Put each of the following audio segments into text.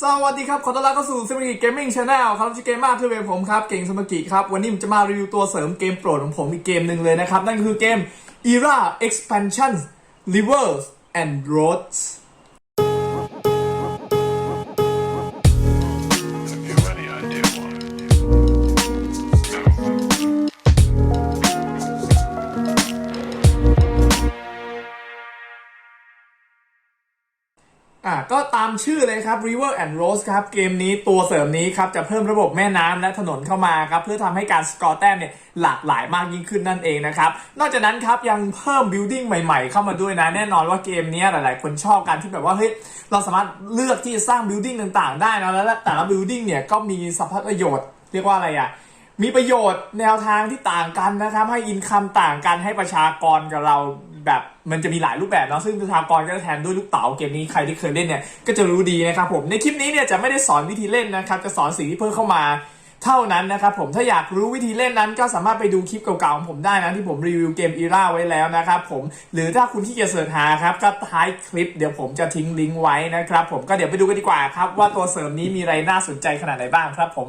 สวัสดีครับ ขอต้อนรับเข้าสู่ s ม m กิเกมมิ่งชาแนลครับชื่อเกมมากคือเวผมครับ เก่งสมกิครับ วันนี้ผมจะมารีวิวตัวเสริมเกมโปรดของผมอีกเกมหนึ่งเลยนะครับ นั่นคือเกม Era Expansion Rivers and Roads ามชื่อเลยครับ River and Roads ครับ เกมนี้ตัวเสริมนี้ครับ จะเพิ่มระบบแม่น้ำและถนนเข้ามาครับ เพื่อทำให้การสกอร์แต้มเนี่ยหลากหลายมากยิ่งขึ้นนั่นเองนะครับ นอกจากนั้นครับ ยังเพิ่ม building ใหม่ ๆ เข้ามาด้วยนะ แน่นอนว่าเกมนี้หลาย ๆ คนชอบกันที่แบบว่าเฮ้ยเราสามารถเลือกที่จะสร้าง building ต่าง ๆ ได้นะแล้วแต่ละ building เนี่ยก็มีสรรพประโยชน์เรียกว่าอะไรอะมีประโยชน์แนวทางที่ต่างกันนะครับให้อินคัมต่างกันให้ประชากรกับเรา แบบมันจะมีหลายรูปแบบเนาะซึ่งประชากรก็จะแทนด้วยลูกเต๋าเกมนี้ใครที่เคยเล่นเนี่ยก็จะรู้ดีนะครับผมในคลิปนี้เนี่ยจะไม่ได้สอนวิธีเล่นนะครับจะสอนสิ่งที่เพิ่มเข้ามาเท่านั้นนะครับผมถ้าอยากรู้วิธีเล่นนั้นก็สามารถไปดูคลิปเก่าๆของผมได้นะที่ผมรีวิวเกมอีราไว้แล้วนะครับผมหรือถ้าคุณที่จะเสิร์ชหาครับก็ท้ายคลิปเดี๋ยวผมจะทิ้งลิงก์ไว้นะครับผมก็เดี๋ยวไปดูกันดีกว่าครับว่าตัวเสริมนี้มีอะไรน่าสนใจขนาดไหนบ้างครับผม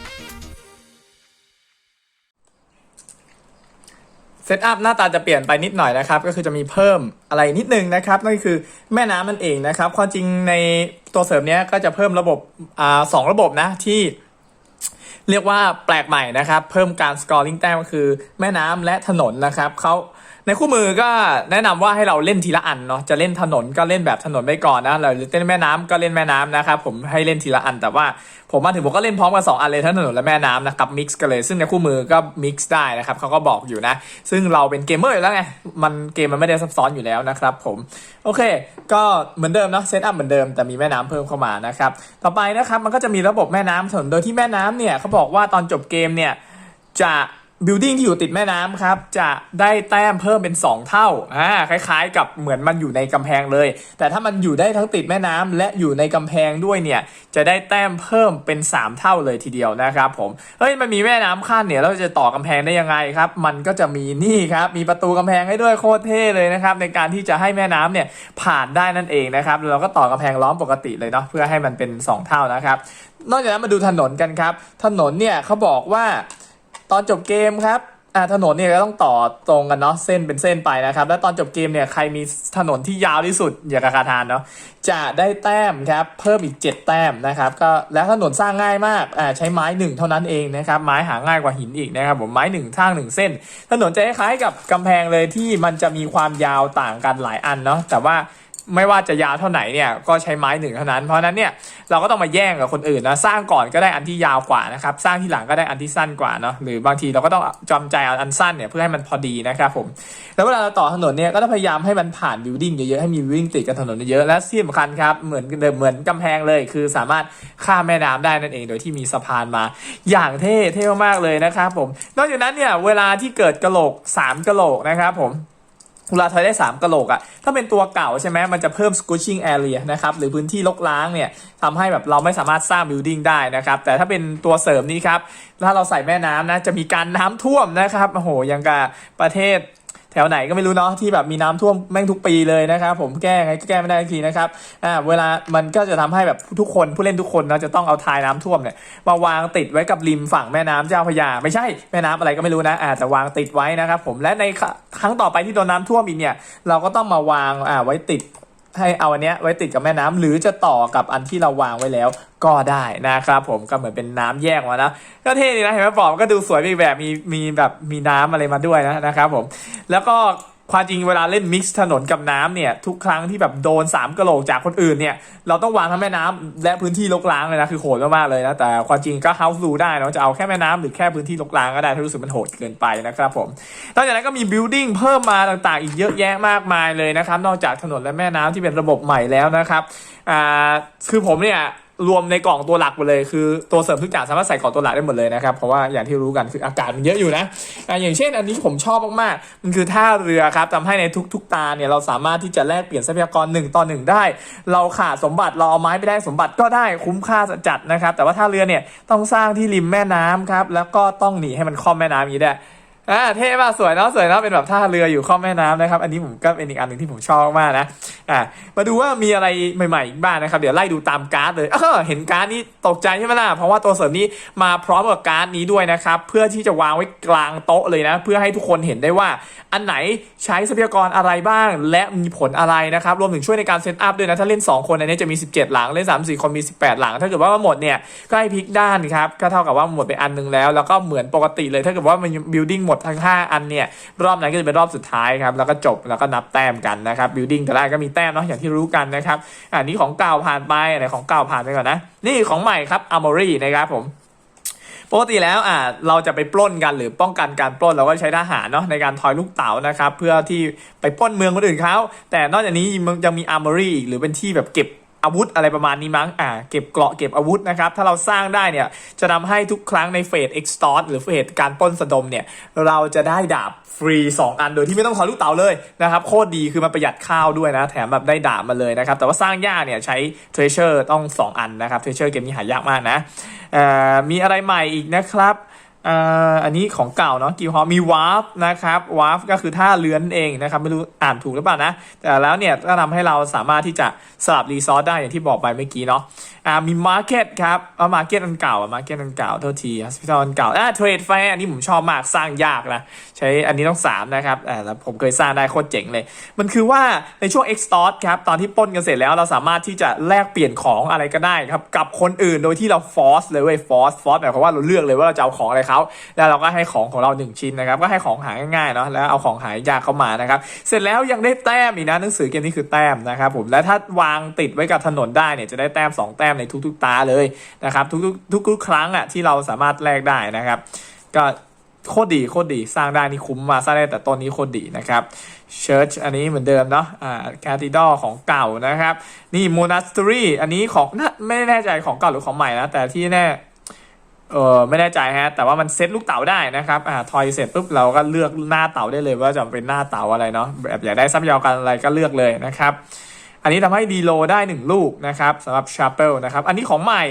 ซตอัพหน้าตาจะเปลี่ยนไปนิดหน่อยนะครับ ก็คือจะมีเพิ่มอะไรนิดนึงนะครับ นั่นคือแม่น้ำนั่นเองนะครับ ความจริงในตัวเสริมเนี้ยก็จะเพิ่มระบบอ่าสองระบบนะที่เรียกว่าแปลกใหม่นะครับ เพิ่มการสกอร์ลิงแต้มก็คือแม่น้ำและถนนนะครับเขา ในคู่มือก็แนะนำว่าให้เราเล่นทีละอันเนาะจะเล่นถนนก็เล่นแบบถนนไปก่อนนะหรือเล่นแม่น้ำก็เล่นแม่น้ำนะครับผมให้เล่นทีละอัน แต่ว่าผมมาถึงผมก็เล่นพร้อมกันสองอันเลยทั้งถนนและแม่น้ำนะครับมิกซ์กันเลยซึ่งในคู่มือก็มิกซ์ได้นะครับเขาก็บอกอยู่นะ ซึ่งเราเป็นเกมเมอร์อยู่แล้วไงมันเกมมันไม่ได้ซับซ้อนอยู่แล้วนะครับผมโอเค ก็เหมือนเดิมเนาะเซตอัพเหมือนเดิมแต่มีแม่น้ำเพิ่มเข้ามานะครับต่อไปนะครับมันก็จะมีระบบแม่น้ำถนนโดยที่แม่น้ำเนี่ยเขาบอกว่าตอนจบเกมเนี่ยจะ บิลดิ้งที่อยู่ติดแม่น้ำครับ จะได้แต้มเพิ่มเป็น 2 เท่าอ่าคล้ายๆ กับเหมือนมันอยู่ในกำแพงเลย แต่ถ้ามันอยู่ได้ทั้งติดแม่น้ำและอยู่ในกำแพงด้วยเนี่ยจะได้แต้มเพิ่มเป็น 3 เท่าเลยทีเดียวนะครับผมเฮ้ยมันมีแม่น้ำขั้นเนี่ยเราจะต่อกำแพงได้ยังไงครับ มันก็จะมีนี่ครับมีประตูกำแพงให้ด้วยโคตรเท่เลยนะครับในการที่จะให้แม่น้ำเนี่ยผ่านได้นั่นเองนะครับแล้วเราก็ต่อกำแพงล้อมปกติเลยเนาะเพื่อให้มันเป็น 2 เท่านะครับนอกจากนั้นมาดูถนนกันครับ ถนนเนี่ยเขาบอกว่า ตอนจบเกมครับอ่าถนนเนี่ยก็ต้องต่อตรงกันเนาะเส้นเป็นเส้นไปนะครับ แล้วตอนจบเกมเนี่ยใครมีถนนที่ยาวที่สุดอย่างกับคาทานเนาะจะได้แต้มครับเพิ่มอีก 7 แต้มนะครับก็แล้วถนนสร้างง่ายมากอ่าใช้ไม้หนึ่งเท่านั้นเองนะครับไม้หาง่ายกว่าหินอีกนะครับผมไม้หนึ่งทางหนึ่งเส้น ถนนจะคล้ายๆกับกำแพงเลยที่มันจะมีความยาวต่างกันหลายอันเนาะแต่ว่า ไม่ว่าจะยาวเท่าไหนเนี่ยก็ใช้ไม้หนึ่งเท่านั้น เพราะนั้นเนี่ยเราก็ต้องมาแย่งกับคนอื่นนะสร้างก่อนก็ได้อันที่ยาวกว่านะครับสร้างที่หลังก็ได้อันที่สั้นกว่าเนาะหรือบางทีเราก็ต้องจำใจเอาอันสั้นเนี่ยเพื่อให้มันพอดีนะครับผมแล้วเวลาเราต่อถนนเนี่ยก็ต้องพยายามให้มันผ่านบิวดิ้งเยอะๆให้มีบิวดิ้งติดกับถนนเยอะๆและที่สำคัญครับเหมือนเดิมเหมือนกำแพงเลยคือสามารถข้ามแม่น้ำได้นั่นเองโดยที่มีสะพานมา อย่างเท่เท่มากเลยนะครับผมนอกจากนั้นเนี่ยเวลาที่เกิดกระโหลกสามกระโหลกนะครับผม เวลาทอยได้ 3กะโหลกอะถ้าเป็นตัวเก่าใช่ไหมมันจะเพิ่ม squishing area นะครับหรือพื้นที่ลกล้างเนี่ยทำให้แบบเราไม่สามารถสร้าง building ได้นะครับ แต่ถ้าเป็นตัวเสริมนี้ครับ ถ้าเราใส่แม่น้ำนะ จะมีการน้ำท่วมนะครับโอ้โหยังกับประเทศ แถวไหนก็ไม่รู้เนาะที่แบบมีน้ำท่วมแม่งทุกปีเลยนะครับผมแก้ไงก็แก้ไม่ได้ทีนะครับอ่าเวลามันก็จะทำให้แบบทุกคนผู้เล่นทุกคนเนาะจะต้องเอาทายน้ำท่วมเนี่ยมาวางติดไว้กับริมฝั่งแม่น้ำเจ้าพระยา ไม่ใช่แม่น้ำอะไรก็ไม่รู้นะอ่าแต่วางติดไว้นะครับผมและในครั้งต่อไปที่โดนน้ำท่วมอีกเนี่ยเราก็ต้องมาวางอ่าไว้ติด ให้เอาอันเนี้ยไว้ติดกับแม่น้ำหรือจะต่อกับอันที่เราวางไว้แล้ว ก็ได้นะครับผมก็เหมือนเป็นน้ำแยกมานะก็เท่ดีนะเห็นไหมปอมก็ดูสวยมีแบบมีมีแบบมีน้ำอะไรมาด้วยนะนะครับผมแล้วก็ ความจริงเวลาเล่นมิกซ์ถนนกับน้ำเนี่ยทุกครั้งที่แบบโดนสามกะโหลกจากคนอื่นเนี่ยเราต้องวางทั้งแม่น้ำและพื้นที่ลกล้างเลยนะคือโหดมากๆเลยนะแต่ความจริงก็ house rule ได้เนาะจะเอาแค่แม่น้ำหรือแค่พื้นที่ลกล้างก็ได้ถ้ารู้สึกมันโหดเกินไปนะครับผมนอกจากนั้นก็มี building เพิ่มมาต่างๆ อีกเยอะแยะมากมายเลยนะครับนอกจากถนนและแม่น้ำที่เป็นระบบใหม่แล้วนะครับอ่าคือผมเนี่ย รวมในกล่องตัวหลักหมดเลยคือตัวเสริมทุกอย่างสามารถใส่กล่องตัวหลักได้หมดเลยนะครับ เพราะว่าอย่างที่รู้กันคืออากาศมันเยอะอยู่นะอ่อย่างเช่น อันนี้ผมชอบมากๆมันคือท่าเรือครับทำให้ในทุก ๆ ตาเนี่ยเราสามารถที่จะแลกเปลี่ยนทรัพยากรหนึ่งต่อหนึ่งได้ เราขาดสมบัติเราเอาไม้ไปได้สมบัติก็ได้คุ้มค่าจัดนะครับ แต่ว่าท่าเรือเนี่ยต้องสร้างที่ริมแม่น้ำครับแล้วก็ต้องหนีให้มันคล่อมแม่น้ำอย่างนี้ได้ อ่าเท่มากสวยเนาะสวยเนาะเป็นแบบท่าเรืออยู่ข้อแม่น้ำนะครับ อันนี้ผมก็เป็นอีกอันหนึ่งที่ผมชอบมากนะอ่ามาดูว่ามีอะไรใหม่ๆอีกบ้างนะครับ เดี๋ยวไล่ดูตามการ์ดเลยอ้าวเห็นการ์ดนี้ตกใจใช่ไหมล่ะเพราะว่าตัวเสริมนี้มาพร้อมกับการ์ดนี้ด้วยนะครับ เพื่อที่จะวางไว้กลางโต๊ะเลยนะ เพื่อให้ทุกคนเห็นได้ว่า อันไหนใช้ทรัพยากรอะไรบ้าง และมีผลอะไรนะครับรวมถึงช่วยในการเซตอัพด้วยนะถ้าเล่น 2 คนอันนี้จะมี 17 หลังเล่น 3 4 คนมี 18 หลัง ถ้าเกิดว่าหมดเนี่ยก็ให้พลิกด้านครับก็เท่ากับว่าหมดไปอันนึงแล้ว แล้วก็เหมือนปกติเลยถ้าเกิดว่ามัน building หมดทั้ง 5 อันเนี่ย รอบนั้นก็จะเป็นรอบสุดท้ายครับ แล้วก็จบแล้วก็นับแต้มกันนะครับ building แต่ละก็มีแต้มเนาะอย่างที่รู้กันนะครับ อันนี้ของเก่าผ่านไปอันไหนของเก่าผ่านไปก่อนนะ นี่ของใหม่ครับ Armory นะครับผมปกติแล้วอ่าเราจะไปปล้นกันหรือป้องกันการปล้นเราก็ใช้ทหารเนาะในการทอยลูกเต๋านะครับเพื่อที่ไปปล้นเมืองคนอื่นเขาแต่นอกจากนี้มันยังมีอาร์มอรี่อีกหรือเป็นที่แบบเก็บ อาวุธอะไรประมาณนี้มั้ง อ่า เก็บเกราะเก็บอาวุธนะครับ ถ้าเราสร้างได้เนี่ย จะทำให้ทุกครั้งในเฟสเอ็กซ์ตอร์หรือเฟสการป้นสะดมเนี่ย เราจะได้ดาบฟรี 2 อัน โดยที่ไม่ต้องทอลูกเต๋าเลยนะครับ โคตรดีคือมันประหยัดข้าวด้วยนะ แถมแบบได้ดาบมาเลยนะครับ แต่ว่าสร้างยากเนี่ยใช้เทรเชอร์ต้อง 2 อันนะครับ เทรเชอร์เกมนี้หายากมากนะเอ่อมีอะไรใหม่อีกนะครับ อ่ออันนี้ของเก่าเนาะกิวฮอมีวาร์ฟนะครับวาร์ฟก็คือท่าเรือนนเองนะครับ ไม่รู้อ่านถูกหรือเปล่านะ แต่แล้วเนี่ยก็ทำให้เราสามารถที่จะสลับรีซอสได้อย่างที่บอกไปเมื่อกี้เนาะอ่ามีมาร์เก็ตครับเอามาร์เก็ตอันเก่ามาร์เก็ตอันเก่าโทษทีฮัสพิทอลอันเก่าอ่าเทรดแฟร์อันนี้ผมชอบมากสร้างยากนะ ใช้อันนี้ต้อง 3 นะครับอ่าแล้วผมเคยสร้างได้โคตรเจ๋งเลย มันคือว่าในช่วง extort ครับตอนที่ป้นกันเสร็จแล้วเราสามารถที่จะแลกเปลี่ยนของอะไรก็ได้ครับกับคนอื่นโดยที่เรา force เลยเว้ย force force หมายความว่าเราเลือกเลยว่าเราจะเอาของอะไรเขาแล้วเราก็ให้ของของเรา 1 ชิ้นนะครับก็ให้ของหายง่ายๆเนาะแล้วเอาของหายยากเข้ามานะครับเสร็จแล้วยังได้แต้มอีกนะหนังสือเกมนี้คือแต้มนะครับผมและถ้าวางติดไว้กับถนนได้เนี่ยจะได้แต้ม 2 แต้มในทุกๆตาเลยนะครับทุกๆทุกๆครั้งอะที่เราสามารถแลกได้นะครับ ก็โคตรดีโคตรดีสร้างได้นี่คุ้มมาสร้างได้แต่ต้นนี้โคตรดีนะครับเชิร์ชอันนี้เหมือนเดิมเนาะอ่าแคท h ด d ลของเก่านะครับ นี่โมนาสตอรี่อันนี้ของน่ไม่แน่ใจของเก่าหรือของใหม่นะแต่ที่แน่ เออไม่แน่ใจฮะ แต่ว่ามันเซตลูกเต๋าได้นะครับอ่าทอยเสร็จปุ๊บเราก็เลือกหน้าเต๋าได้เลยว่าจะเป็นหน้าเต๋าอะไรเนาะแบบอยากได้ทรัพยากรอะไรก็เลือกเลยนะครับ อันนี้ทำให้ดีโลได้ 1 ลูกนะครับสำหรับชาเปลนะครับอันนี้ของใหม่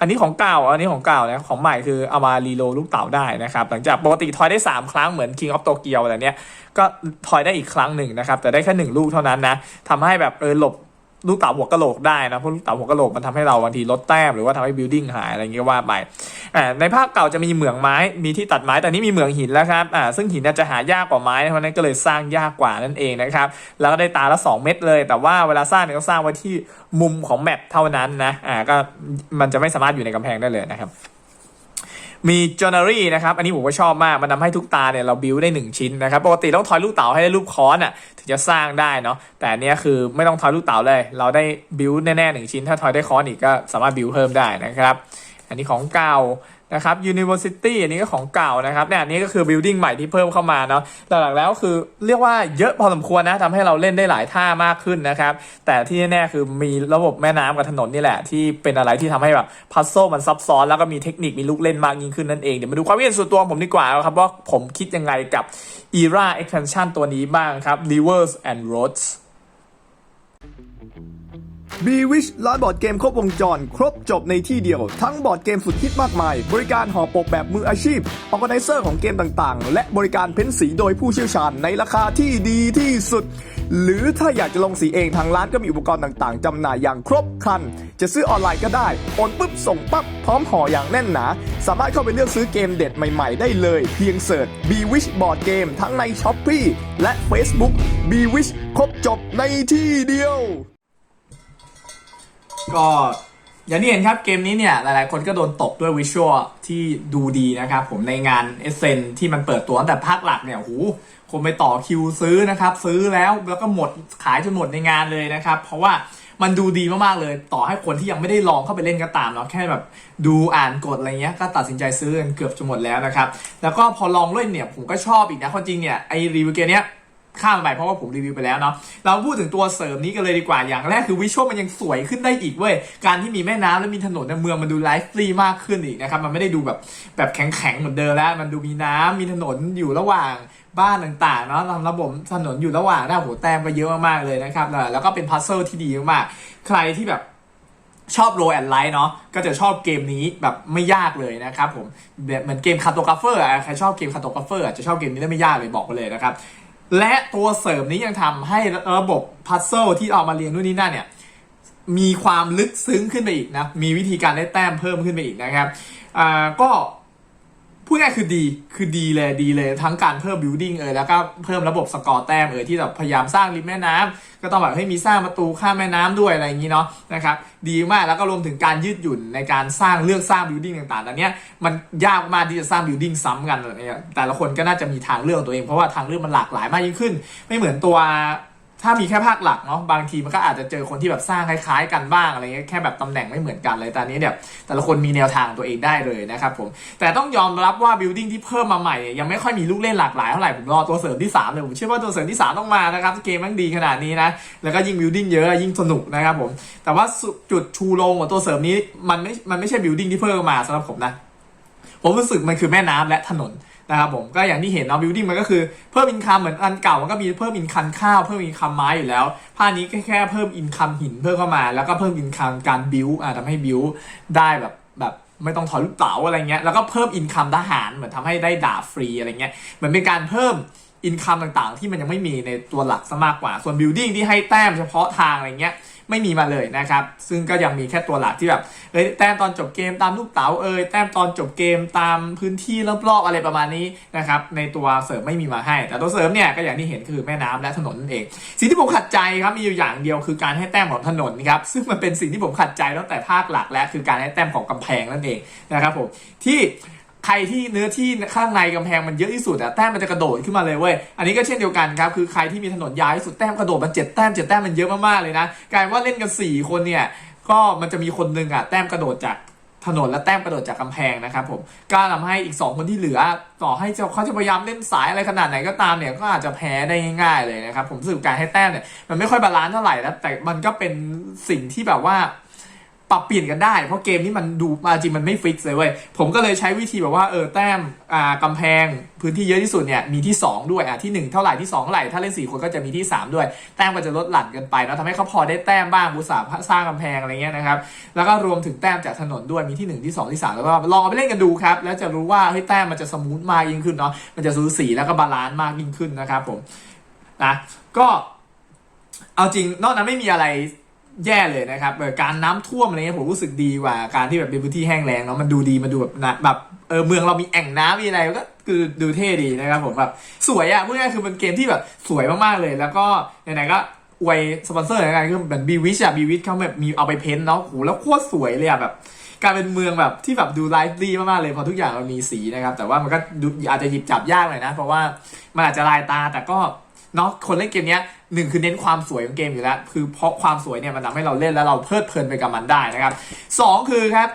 อันนี้ของเก่า อันนี้ของเก่านะ ของใหม่คือเอามารีโลลูกเต๋าได้นะครับ หลังจากปกติทอยได้ 3 ครั้งเหมือน King of Tokyo อะไรเนี้ย ก็ทอยได้อีกครั้งหนึ่งนะครับ แต่ได้แค่หนึ่งลูกเท่านั้นนะ ทำให้แบบเออหลบ ลูกเต๋าหัวกะโหลกได้นะเพราะลูกเต๋าหัวกะโหลกมันทำให้เราบางทีลดแต้มหรือว่าทำให้บิลดิ้งหายอะไรเงี้ยว่าไปอ่าในภาคเก่าจะมีเหมืองไม้มีที่ตัดไม้แต่นี่มีเหมืองหินแล้วครับอ่าซึ่งหินจะหายากกว่าไม้เพราะนั้นก็เลยสร้างยากกว่านั่นเองนะครับแล้วก็ได้ตาละ 2 เม็ดเลย แต่ว่าเวลาสร้างเนี่ยก็สร้างไว้ที่มุมของแมปเท่านั้นนะอ่าก็มันจะไม่สามารถอยู่ในกำแพงได้เลยนะครับ มีจอนารี่นะครับ อันนี้ผมก็ชอบมาก มันทำให้ทุกตาเนี่ยเราบิวได้ 1 ชิ้นนะครับ ปกติต้องทอยลูกเต๋าให้ได้รูปค้อนอะถึงจะสร้างได้เนาะ แต่เนี้ยคือไม่ต้องทอยลูกเต๋าเลย เราได้บิวแน่ๆหนึ่งชิ้น ถ้าทอยได้ค้อนอีกก็สามารถบิวเพิ่มได้นะครับ อันนี้ของเก่า นะครับ University อันนี้ก็ของเก่านะครับเนี่ยอันนี้ก็คือ building ใหม่ที่เพิ่มเข้ามาเนาะหลักๆแล้วคือเรียกว่าเยอะพอสมควรนะทำให้เราเล่นได้หลายท่ามากขึ้นนะครับ แต่ที่แน่ๆคือมีระบบแม่น้ำกับถนนนี่แหละ ที่เป็นอะไรที่ทำให้แบบพัซโซมันซับซ้อนแล้วก็มีเทคนิคมีลูกเล่นมากยิ่งขึ้นนั่นเองเดี๋ยวมาดูความคิดเห็นส่วนตัวผมดีกว่าครับว่าผมคิดยังไงกับ Era Expansion ตัวนี้บ้างครับ Rivers and Roads b w i s h ร้านบอร์ดเกมครบวงจร ครบจบในที่เดียว ทั้งบอร์ดเกมสุดฮิตมากมาย บริการห่อปกแบบมืออาชีพออแกไนเซอร์ของเกมต่างๆ และบริการเพ้นสีโดยผู้เชี่ยวชาญในราคาที่ดีที่สุด หรือถ้าอยากจะลงสีเองทางร้านก็มีอุปกรณ์ต่างๆจำหน่ายอย่างครบครัน จะซื้อออนไลน์ก็ได้โอนปุ๊บส่งปั๊บพร้อมห่ออย่างแน่นหนา สามารถเข้าไปเลือกซื้อเกมเด็ดใหม่ๆ ได้เลย เพียงเสิร์ช b w i s h Board Game ทั้งใน s h อ p e e และ Facebook b w i s h ครบจบในที่เดียว ก็อย่างที่เห็นครับเกมนี้เนี่ย หลายๆ คนก็โดนตกด้วยวิชวลที่ดูดีนะครับผมในงานเอเซนที่มันเปิดตัวตั้งแต่ภาคหลักเนี่ยโอ้โหคนไปต่อคิวซื้อนะครับ ซื้อแล้วแล้วก็หมดขายจนหมดในงานเลยนะครับ เพราะว่ามันดูดีมากๆเลย ต่อให้คนที่ยังไม่ได้ลองเข้าไปเล่นก็ตามเนาะแค่แบบดูอ่านกฎอะไรเงี้ยก็ตัดสินใจซื้อกันเกือบจะหมดแล้วนะครับ แล้วก็พอลองเล่นเนี่ยผมก็ชอบอีกนะความจริงเนี่ยไอรีวิวเกมเนี้ย ข้ามไปเพราะว่าผมรีวิวไปแล้วเนาะเราพูดถึงตัวเสริมนี้กันเลยดีกว่าอย่างแรกคือวิชวลมันยังสวยขึ้นได้อีกเว้ยการที่มีแม่น้ำและมีถนนในเมืองมันดูไลฟ์ฟรีมากขึ้นอีกนะครับมันไม่ได้ดูแบบแบบแข็งๆเหมือนเดิมแล้ว มันดูมีน้ำมีถนนอยู่ระหว่างบ้านต่างๆเนาะทำระบบถนนอยู่ระหว่างหน้าโหแต้มก็เยอะมากๆเลยนะครับแล้วก็เป็นพัซเซิลที่ดีมากๆใครที่แบบชอบโรแอนไลท์เนาะก็จะชอบเกมนี้แบบไม่ยากเลยนะครับผมแบบเหมือนเกมคาโตกราฟเฟอร์ใครชอบเกมคาโตกราฟเฟอร์จะชอบเกมนี้ได้ไม่ยากเลยบอกไปเลยนะครับ และตัวเสริมนี้ยังทำให้ระบบพัซเซิลที่เอามาเรียนนู่นนี่นั่นเนี่ยมีความลึกซึ้งขึ้นไปอีกนะ มีวิธีการได้แต้มเพิ่มขึ้นไปอีกนะครับ อ่า ก็ พูดง่ายคือดีคือดีเลยดีเลยทั้งการเพิ่มบิ l ดิ้งเออแล้วก็เพิ่มระบบสกอร์แต้มเออที่แบบพยายามสร้างริมแม่น้ำก็ต้องแบบให้มีสร้างประตูข้ามแม่น้ำด้วยอะไรอย่างนี้เนาะนะครับดีมากแล้วก็รวมถึงการยืดหยุ่นในการสร้างเลือกสร้างบิ l ดิ้งต่างๆอันเนี้ยมันยากมากที่จะสร้างบิ l ดิ้งซ้ำกันเงี้ยแต่ละคนก็น่าจะมีทางเลือกตัวเองเพราะว่าทางเลือกมันหลากหลายมากยิ่งขึ้น ไม่เหมือนตัว ถ้ามีแค่ภาคหลักเนาะบางทีมันก็อาจจะเจอคนที่แบบสร้างคล้ายๆกันบ้างอะไรเงี้ยแค่แบบตำแหน่งไม่เหมือนกันเลยแต่อันนี้เนี่ยแต่ละคนมีแนวทางตัวเองได้เลยนะครับผมแต่ต้องยอมรับว่าบิลดิ้งที่เพิ่มมาใหม่ยังไม่ค่อยมีลูกเล่นหลากหลายเท่าไหร่ผมรอตัวเสริมที่3เลยผมเชื่อว่าตัวเสริมที่ 3 ต้องมานะครับเกมมันดีขนาดนี้นะแล้วก็ยิ่งบิลดิ้งเยอะยิ่งสนุกนะครับผมแต่ว่าจุดชูโรงของตัวเสริมนี้มันไม่มันไม่ใช่บิลดิ้งที่เพิ่มมาสำหรับผมนะผมรู้สึกมันคือแม่น้ำและถนน นะครับผมก็อย่างที่เห็นเนาะบิวดิ้งมันก็คือเพิ่มอินคัมเหมือนอันเก่ามันก็มีเพิ่มอินคัมข้าวเพิ่มอินคัมไม้อยู่แล้วผ้านี้แค่แค่เพิ่มอินคัมหินเพิ่มเข้ามา แล้วก็เพิ่มอินคัมการบิวอ่าทำให้บิวได้แบบแบบไม่ต้องถอยลูกเต๋าอะไรเงี้ยแล้วก็เพิ่มอินคัมทหารเหมือนทำให้ได้ดาบฟรีอะไรเงี้ยเหมือนเป็นการเพิ่ม อินคัมต่างๆ ที่มันยังไม่มีในตัวหลักซะมากกว่า ส่วนบิ l ดิ้งที่ให้แต้มเฉพาะทางอะไรเงี้ยไม่มีมาเลยนะครับ ซึ่งก็ยังมีแค่ตัวหลักที่แบบเอ้ยแต้มตอนจบเกมตามลูกเต๋าเอยแต้มตอนจบเกมตามพื้นที่รอบๆอะไรประมาณนี้นะครับในตัวเสริมไม่มีมาให้ แต่ตัวเสริมเนี่ยก็อย่างที่เห็นคือแม่น้ำและถนนนั่นเอง สิ่งที่ผมขัดใจครับมีอยู่อย่างเดียวคือการให้แต้มของถนนครับซึ่งมันเป็นสิ่งที่ผมขัดใจตั้งแต่ภาคหลักและคือการให้แต้มของกำแพงนั่นเองนะครับผมที่ ใครที่เนื้อที่ข้างในกำแพงมันเยอะที่สุดอะแต้มมันจะกระโดดขึ้นมาเลยเว้ย อันนี้ก็เช่นเดียวกันครับ คือใครที่มีถนนยาวที่สุดแต้มกระโดดมันเจ็ดแต้มเจ็ดแต้มมันเยอะมากๆเลยนะกลายว่าเล่นกันสี่คนเนี่ย ก็มันจะมีคนหนึ่งอะแต้มกระโดดจากถนนและแต้มกระโดดจากกำแพงนะครับผมก็ทำให้อีก 2 คนที่เหลือ ต่อให้เขาจะพยายามเล่นสายอะไรขนาดไหนก็ตามเนี่ยก็อาจจะแพ้ได้ง่ายๆเลยนะครับผมรู้สึกการให้แต้มเนี่ยมันไม่ค่อยบาลานซ์เท่าไหร่นะแต่มันก็เป็นสิ่งที่แบบว่า ปรับเปลี่ยนกันได้ เพราะเกมนี้มันดูมาจริงมันไม่ฟิกเลยเว้ยผมก็เลยใช้วิธีแบบว่าเออแต้มอ่ากำแพงพื้นที่เยอะที่สุดเนี่ยมีที่ 2 ด้วยอะที่ 1 เท่าไหร่ที่2เท่าไหร่ถ้าเล่น 4 คนก็จะมีที่ 3 ด้วย แต้มก็จะลดหลั่นกันไปเนาะทำให้เขาพอได้แต้มบ้างบุษาห์สร้างกำแพงอะไรเงี้ยนะครับแล้วก็รวมถึงแต้มจากถนนด้วยมีที่ 1 ที่ 2 ที่ 3 แล้วก็ลองเอาไปเล่นกันดูครับแล้วจะรู้ว่าเฮ้ยแต้มมันจะสมูทมากยิ่งขึ้นเนาะมันจะสูสีแล้วก็บาลานซ์มากยิ่งขึ้นนะครับผมนะก็เอาจริงนอกนั้นไม่มีอะไร แย่เลยนะครับการน้ำท่วมอะไรเงี้ยผมรู้สึกดีกว่าการที่แบบเป็นพื้นที่แห้งแล้งเนาะมันดูดีมันดูแบบนะแบบเออเมืองเรามีแอ่งน้ำมีอะไรก็คือดูเท่ดีนะครับผมแบบสวยอะ่ะพูดง่ายคือเป็นเกมที่แบบสวยมากๆเลย แล้วก็ไหนๆก็อวยสปอนเซอร์อะไรคือเหมือนบีวิชอะบีวิชเขาแบบมีเอาไปเพ้นท์เนาะโหแล้วโคตรสวยเลยอะแบบกลายเป็นเมืองแบบที่แบบดูไลฟ์ดีมากๆเลยเพราะทุกอย่างมันมีสีนะครับ แต่ว่ามันก็ดูอาจจะหยิบจับยากหน่อยนะ เพราะว่ามันอาจจะลายตาแต่ก็เนาะคนเล่นเกมเนี้ย หนึ่งคือเน้นความสวยของเกมอยู่แล้ว คือเพราะความสวยเนี่ยมันทำให้เราเล่นแล้วเราเพลิดเพลินไปกับมันได้นะครับสองคือครับ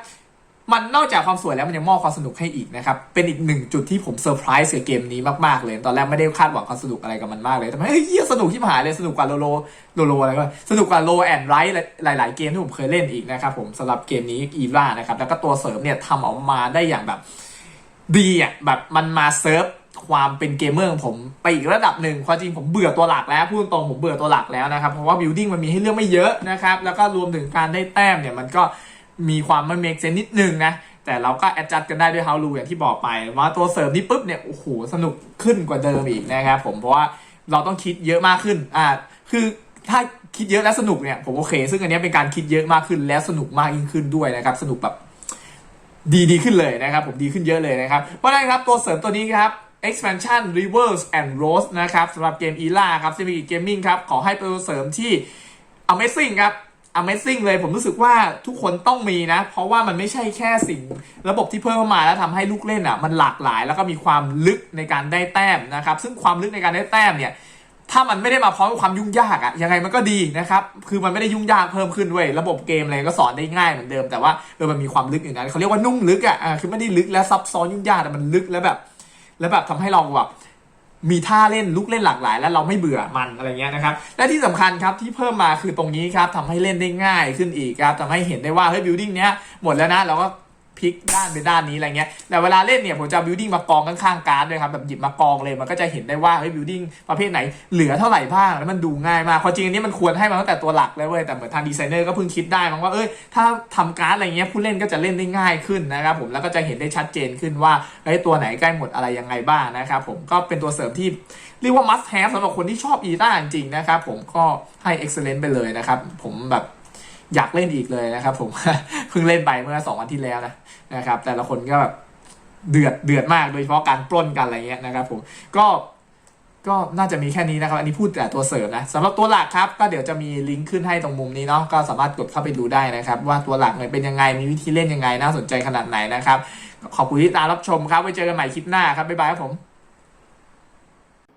มันนอกจากความสวยแล้วมันยังมอบความสนุกให้อีกนะครับ เป็นอีกหนึ่งจุดที่ผมเซอร์ไพรส์กับเกมนี้มากๆเลย ตอนแรกไม่ได้คาดหวังความสนุกอะไรกับมันมากเลยแต่เฮ้ยเหี้ยสนุกที่หายเลย สนุกกว่าโลโลโลโลอะไรก็สนุกกว่าโลแอนไรท์หลาย ๆ เกมที่ผมเคยเล่นอีกนะครับผมสำหรับเกมนี้อีล่านะครับ แล้วก็ตัวเสริมเนี่ยทำออกมาได้อย่างแบบดีอะแบบมันมาเซิร์ฟ ความเป็นเกมเมอร์ของผมไปอีกระดับหนึ่งความจริงผมเบื่อตัวหลักแล้วพูดตรงผมเบื่อตัวหลักแล้วนะครับ เพราะว่าบิ l ดิ้งมันมีให้เลือกไม่เยอะนะครับ แล้วก็รวมถึงการได้แต้มเนี่ยมันก็มีความไม่เมกเซนนิดนึงนะ แต่เราก็แอดจัดกันได้ด้วย How รูอย่างที่บอกไป ว่าตัวเสริมนี้ปุ๊บเนี่ยโอ้โหสนุกขึ้นกว่าเดิมอีกนะครับผมเพราะว่าเราต้องคิดเยอะมากขึ้นอ่าคือถ้าคิดเยอะและสนุกเนี่ยผมโอเค ซึ่งอันนี้เป็นการคิดเยอะมากขึ้นและสนุกมากยิ่งขึ้นด้วยนะครับ สนุกแบบดีดีขึ้นเลยนะครับ ผมดีขึ้นเยอะเลยนะครับเพราะนั้นครับตัวเสริมตัวนี้ครับ expansion reverse and rose นะครับสำหรับเกม e l a ครับ Civic Gaming ครับ ขอให้เป็นเสริมที่ amazing ครับ amazing เลยผมรู้สึกว่าทุกคนต้องมีนะ เพราะว่ามันไม่ใช่แค่สิ่ง ระบบที่เพิ่มเข้ามาแล้วทำให้ลูกเล่นอะมันหลากหลาย แล้วก็มีความลึกในการได้แต้มนะครับ ซึ่งความลึกในการได้แต้มเนี่ยถ้ามันไม่ได้มาพร้อมกับความยุ่งยากอะยังไงมันก็ดีนะครับ คือมันไม่ได้ยุ่งยากเพิ่มขึ้นด้ย ระบบเกมอะไรก็สอนได้ง่ายเหมือนเดิม แต่ว่าเออมันมีความลึกอยู่นั้นเขาเรียกว่านุ่มลึกอะอ่าคือไม่ได้ลึกและซับซ้อนยุ่งยากแต่มันลึกแล้วแบบ แล้วแบบทำให้เราแบบมีท่าเล่นลุกเล่นหลากหลาย และเราไม่เบื่อมันอะไรเงี้ยนะครับ และที่สำคัญครับที่เพิ่มมาคือตรงนี้ครับทำให้เล่นได้ง่ายขึ้นอีกครับทำให้เห็นได้ว่าเฮ้ยบิวดิ้งเนี้ยหมดแล้วนะเราก็ พลิกด้านไปด้านนี้อะไรเงี้ย แต่เวลาเล่นเนี่ยผมจะบิวดิ้งมากองข้างๆการ์ดด้วยครับแบบหยิบมากองเลยมันก็จะเห็นได้ว่าเฮ้ยบิวดิ้งประเภทไหนเหลือเท่าไหร่บ้างแล้วมันดูง่ายมากความจริงอันนี้มันควรให้มาตั้งแต่ตัวหลักเลยเว้ยแต่เหมือนทางดีไซเนอร์ก็เพิ่งคิดได้มั้งว่าเอ้ยถ้าทำการ์ดอะไรเงี้ยผู้เล่นก็จะเล่นได้ง่ายขึ้นนะครับผมแล้วก็จะเห็นได้ชัดเจนขึ้นว่าเฮ้ยตัวไหนใกล้หมดอะไรยังไงบ้างนะครับผมก็เป็นตัวเสริมที่เรียกว่า must have สำหรับคนที่ชอบอีต้าจริงๆนะครับผมก็ให้ excellent ไปเลยนะครับผมแบบ อยากเล่นอีกเลยนะครับ ผมเพิ่งเล่นไปเมื่อสองวันที่แล้วนะนะครับ แต่ละคนก็แบบเดือดเดือดมากโดยเฉพาะการปล้นกันอะไรเงี้ยนะครับผมก็ก็น่าจะมีแค่นี้นะครับ อันนี้พูดแต่ตัวเสริมนะสำหรับตัวหลักครับ ก็เดี๋ยวจะมีลิงก์ขึ้นให้ตรงมุมนี้เนาะก็สามารถกดเข้าไปดูได้นะครับ ว่าตัวหลักเนี่ยเป็นยังไงมีวิธีเล่นยังไงน่าสนใจขนาดไหนนะครับ ขอบคุณที่ตามรับชมครับไว้เจอกันใหม่คลิปหน้าครับบ๊ายบายครับผม